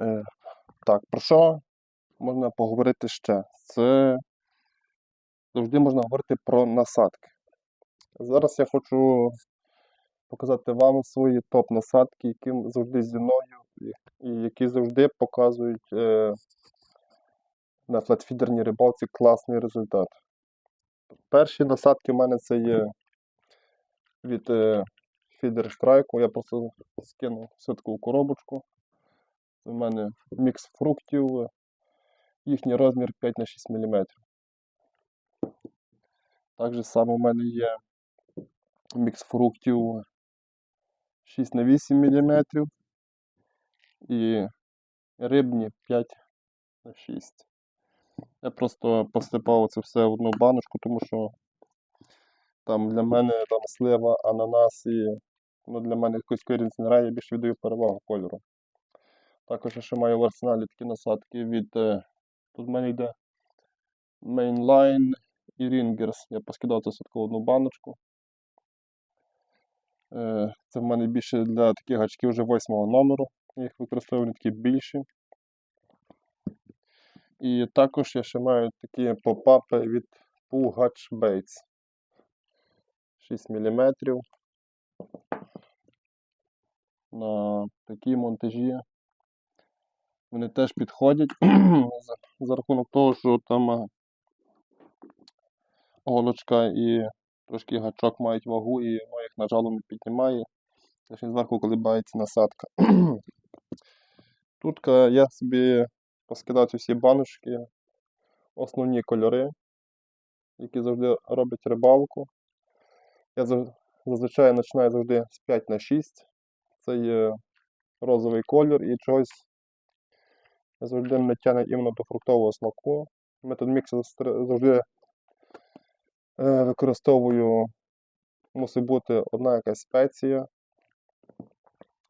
Е, так, про що можна поговорити ще? Це завжди можна говорити про насадки. Зараз я хочу показати вам свої топ-насадки, які завжди зі мною і, які завжди показують е, на флетфідерній рибалці класний результат. Перші насадки в мене це є від е, фідер страйку. Я просто скинув ситкову коробочку. В мене мікс фруктів. Їхній розмір 5 на 6 мм. Так само в мене є мікс фруктів 6 на 8 мм і рибні 5 на 6. Я просто посипав це все в одну баночку, тому що там для мене там слива, ананас і ну, для мене якось корінець не грає, я більше віддаю перевагу кольору. Також я ще маю в арсеналі такі насадки від. е, Тут в мене йде Mainline і Ringers. Я поскидав це в одну баночку. Е, Це в мене більше для таких гачків вже восьмого номеру. Я їх використовую вони такі більші. І також я ще маю такі попапи від Pugach Baits. 6 мм. На такі монтажі. Вони теж підходять за, рахунок того, що там е, голочка і трошки гачок мають вагу, і воно їх на нажалом не піднімає. Лише зверху колибається насадка. Тут е, я собі поскидав всі баночки, основні кольори, які завжди роблять рибалку. Я зазвичай починаю завжди з 5 на 6. Це є розовий колір і чогось завжди мене тягне іменно до фруктового смаку. Метод міксу завжди е, використовую, мусить бути одна якась спеція,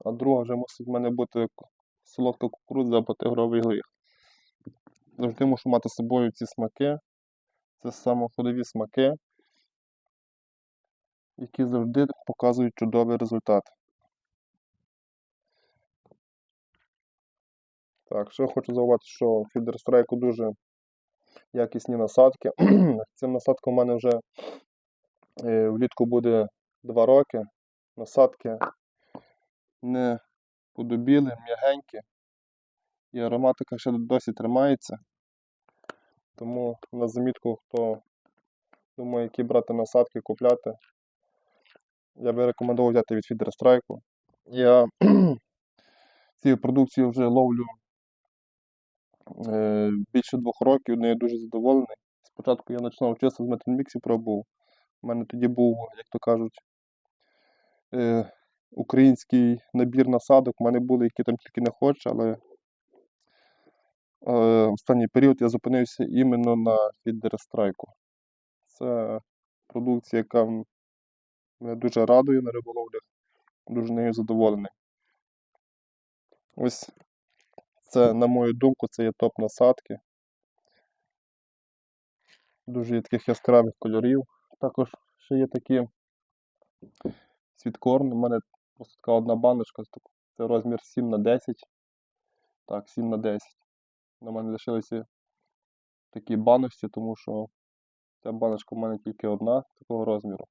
а друга вже мусить в мене бути солодка кукурудза або тигровий горіх. Завжди мушу мати з собою ці смаки. Це саме ходові смаки, які завжди показують чудовий результат. Так, що хочу зауважити, що в фідерстрайку дуже якісні насадки. Цим насадком у мене вже е, влітку буде 2 роки. Насадки не подубіли, м'ягенькі. І ароматика ще досі тримається. Тому на замітку, хто думає, які брати насадки, купляти, я би рекомендував взяти від фідерстрайку. Я цією продукцією вже ловлю більше двох років, нею дуже задоволений. Спочатку я починав чисто з метанміксів пробував. У мене тоді був, як то кажуть, е, український набір насадок. У мене були, які там тільки не хочеш, але е, останній період я зупинився іменно на фідерстрайку. Це продукція, яка мене дуже радує на риболовлях, дуже нею задоволений. Ось це, на мою думку, це є топ насадки. Дуже є таких яскравих кольорів. Також ще є такі світкорн. У мене просто така одна баночка, це розмір 7 на 10. Так, 7 на 10. На мене лишилися такі баночці, тому що ця баночка в мене тільки одна такого розміру.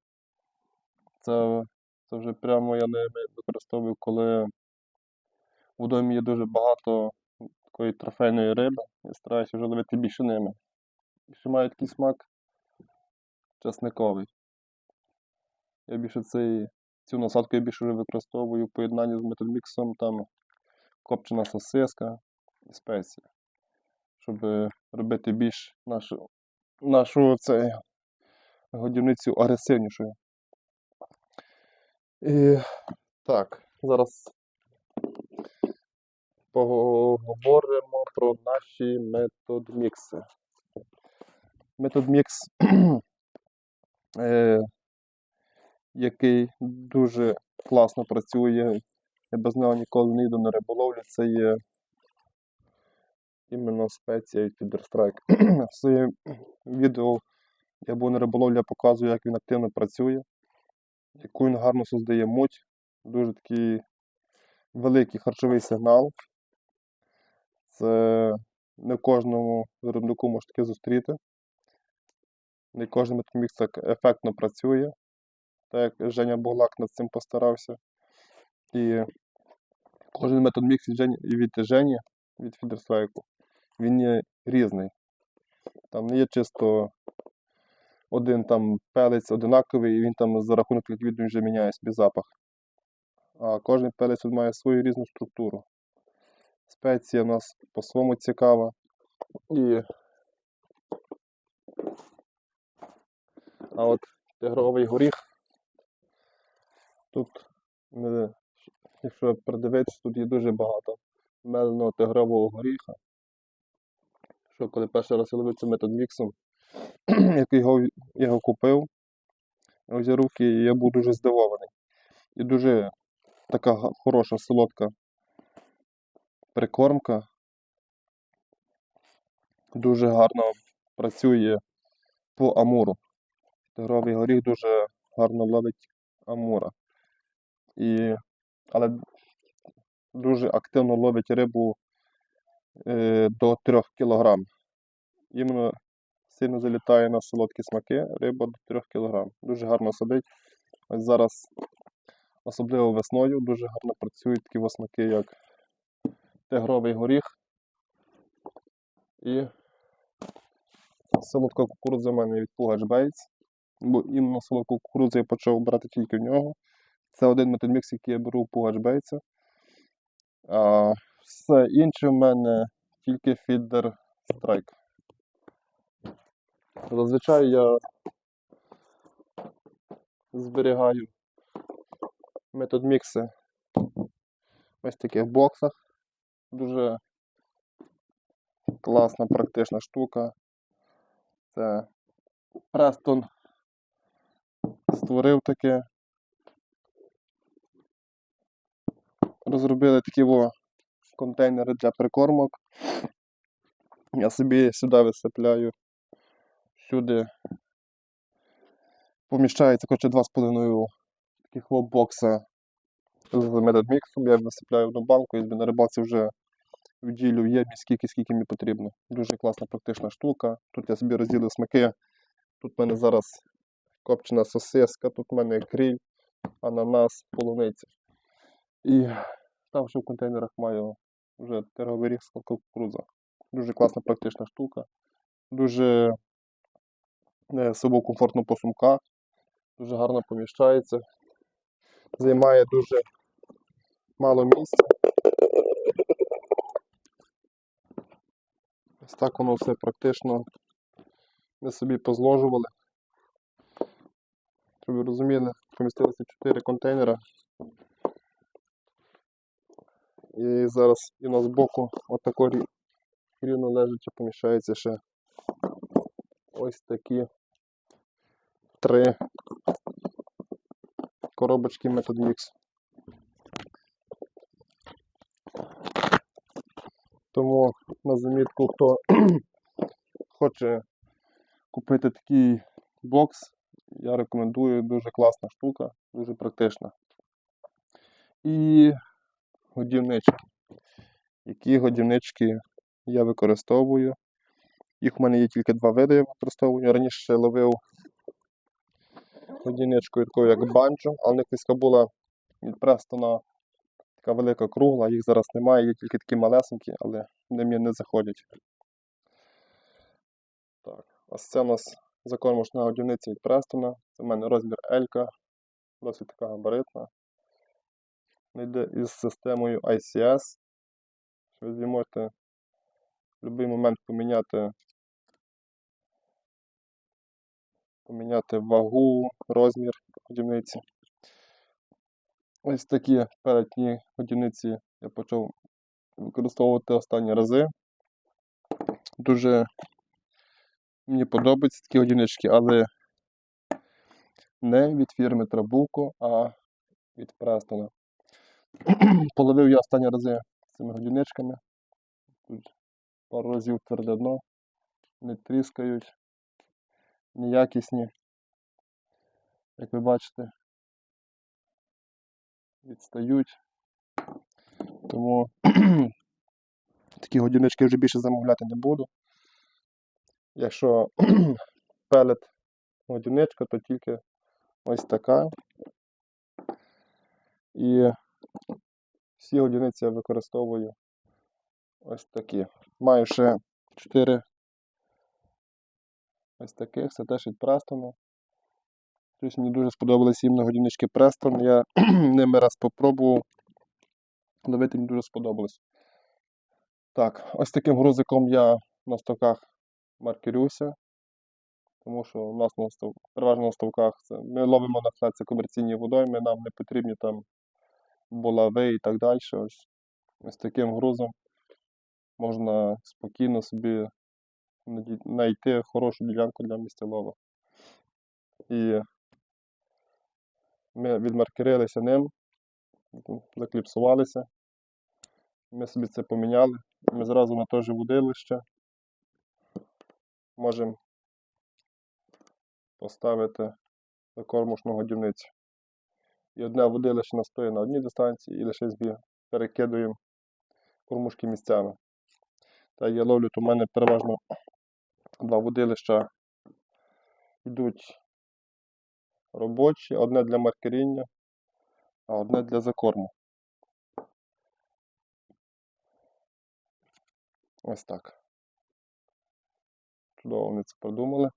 Це, це вже прямо я ними використовую, коли в водоймі є дуже багато такої трофейної риби. Я стараюся вже ловити більше ними. Ще має такий смак часниковий. Я більше цей, цю насадку я більше вже використовую в поєднанні з металміксом, там копчена сосиска і спеції, щоб робити більш нашу, нашу цей, годівницю агресивнішою. І, так, зараз поговоримо про наші методмікси. Методмікс, е, який дуже класно працює, я без нього ніколи не йду на риболовлю, це є іменно спеція від Feederstrike. В своєму відео я був на риболовлі, я показую, як він активно працює, яку він гарно создає муть, дуже такий великий харчовий сигнал. Це не кожному виробнику можна таке зустріти. Не кожен метамікс так ефектно працює. Так як Женя Буглак над цим постарався. І кожен метод мікс від Жені, від Жені, від Фідерстрайку, він є різний. Там не є чисто один там пелець одинаковий, і він там за рахунок ліквіду вже міняє собі запах. А кожен пелець має свою різну структуру. Спеція в нас по-своєму цікава. І... А от тигровий горіх. Тут, якщо придивитися, тут є дуже багато меленого тигрового горіха. Що коли перший раз я ловив цим метод міксом, як його, його купив, взяв руки, і я був дуже здивований. І дуже така хороша, солодка прикормка. Дуже гарно працює по амуру. Тигровий горіх дуже гарно ловить амура. І, але дуже активно ловить рибу е, до 3 кг. Іменно сильно залітає на солодкі смаки, риба до 3 кг. Дуже гарно сидить. Ось зараз, особливо весною, дуже гарно працюють такі восмаки, як тигровий горіх і солодка кукурудза в мене від Пугач Бейтс. Бо іменно солодку кукурудзу я почав брати тільки в нього. Це один методмікс, який я беру у Пугач Бейтса. Все інше в мене тільки фідер страйк. Зазвичай я зберігаю методмікси ось таких боксах. Дуже класна, практична штука. Це Престон створив таке. Розробили такі во контейнери для прикормок. Я собі сюди висипляю. Сюди поміщається коротше, 2,5 таких бокса з методміксом. Я висипляю одну банку і на рибалці вже вділю ємність скільки, скільки мені потрібно. Дуже класна практична штука. Тут я собі розділив смаки. Тут в мене зараз копчена сосиска, тут в мене кріль, ананас, полуниця. І там ще в контейнерах маю вже тироговий ріг з кукурудза. Дуже класна практична штука. Дуже е, собою комфортно по сумках. Дуже гарно поміщається. Займає дуже мало місця. Ось так воно все практично ми собі позложували. Щоб ви розуміли, помістилося 4 контейнера. І зараз і у нас збоку отако рі- рівно лежачи поміщається ще ось такі три коробочки Method Mix. Тому на замітку, хто хоче купити такий бокс, я рекомендую, дуже класна штука, дуже практична. І годівнички. Які годівнички я використовую. Їх в мене є тільки два види, я використовую. Раніше ще ловив годівничкою такою, як банджо, але в них була від Престона така велика кругла, їх зараз немає, є тільки такі малесенькі, але вони мені не заходять. Так, ось це у нас закормошна годівниця від Престона. Це в мене розмір L, досить така габаритна. Вона йде із системою ICS. Ви можете в будь-який момент поміняти, поміняти вагу, розмір годівниці. Ось такі передні годівниці я почав використовувати останні рази. Дуже мені подобаються такі годівнички, але не від фірми Трабулко, а від Престона. Половив я останні рази цими годівничками. Тут пару разів тверде дно, не тріскають, неякісні. Як ви бачите, відстають. Тому такі годівнички вже більше замовляти не буду. Якщо пелет годівничка, то тільки ось така. І всі годівниці я використовую ось такі. Маю ще 4 ось таких, це теж від Престона. Щось мені дуже сподобалися іменно годівнички Preston. Я ними раз попробував. Ловити мені дуже сподобалось. Так, ось таким грузиком я на ставках маркерюся. Тому що у нас на став... переважно на ставках це... ми ловимо на флеці комерційні водойми, нам не потрібні там булави і так далі. Ось, ось таким грузом можна спокійно собі знайти хорошу ділянку для місцелова. І ми відмаркерилися ним, закліпсувалися. Ми собі це поміняли. Ми зразу на те же водилище можемо поставити кормушну годівницю. І одне водилище настоїть на одній дистанції і лише збіг перекидуємо кормушки місцями. Та я ловлю, то в мене переважно два водилища йдуть робочі, одне для маркеріння, а одне для закорму. Ось так. Чудово вони це придумали.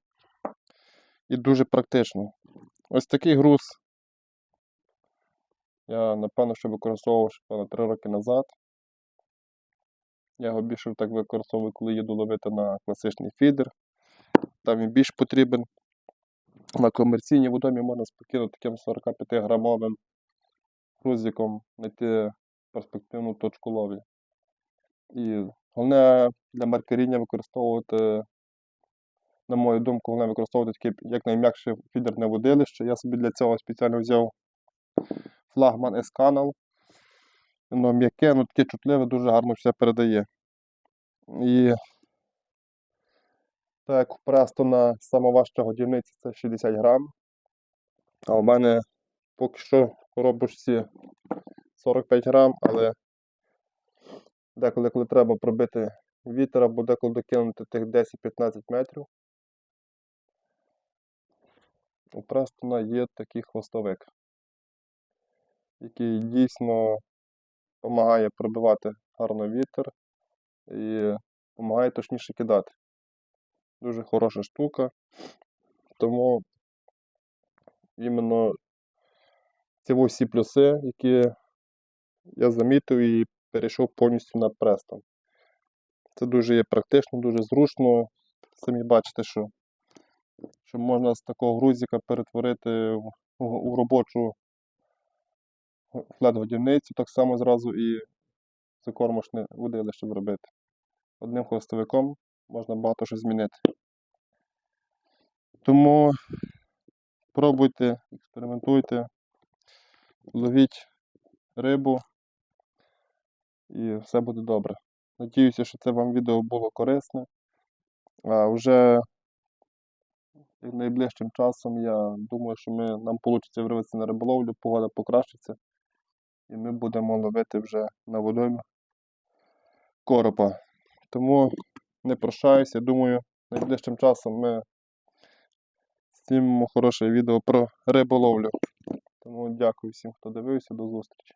І дуже практично. Ось такий груз я, напевно, що використовував ще певно, 3 роки назад. Я його більше так використовую, коли їду ловити на класичний фідер. Там він більш потрібен. На комерційній водомі можна спокійно таким 45-грамовим грузиком знайти перспективну точку лові. І головне для маркеріння використовувати, на мою думку, головне використовувати таке якнайм'якше фідерне водилище. Я собі для цього спеціально взяв флагман S-Canal. Воно м'яке, ну таке чутливе, дуже гарно все передає. І так як у Престона сама важча годівниця це 60 грам. А у мене поки що в коробочці 45 грам, але деколи, коли треба пробити вітер або деколи докинути тих 10-15 метрів. У Престона є такий хвостовик, який дійсно допомагає пробивати гарно вітер і допомагає точніше кидати. Дуже хороша штука. Тому іменно ці всі плюси, які я замітив і перейшов повністю на Preston. Це дуже є практично, дуже зручно. Самі бачите, що, що можна з такого грузика перетворити в, в, у робочу флет-годівницю, так само зразу і закормошне водилище робити. Одним хвостовиком можна багато що змінити. Тому пробуйте, експериментуйте, ловіть рибу і все буде добре. Надіюся, що це вам відео було корисне. А вже найближчим часом я думаю, що ми, нам вийде вирватися на риболовлю, погода покращиться, і ми будемо ловити вже на водоймі коропа. Тому не прощаюся, думаю, найближчим часом ми знімемо хороше відео про риболовлю. Тому дякую всім, хто дивився, до зустрічі.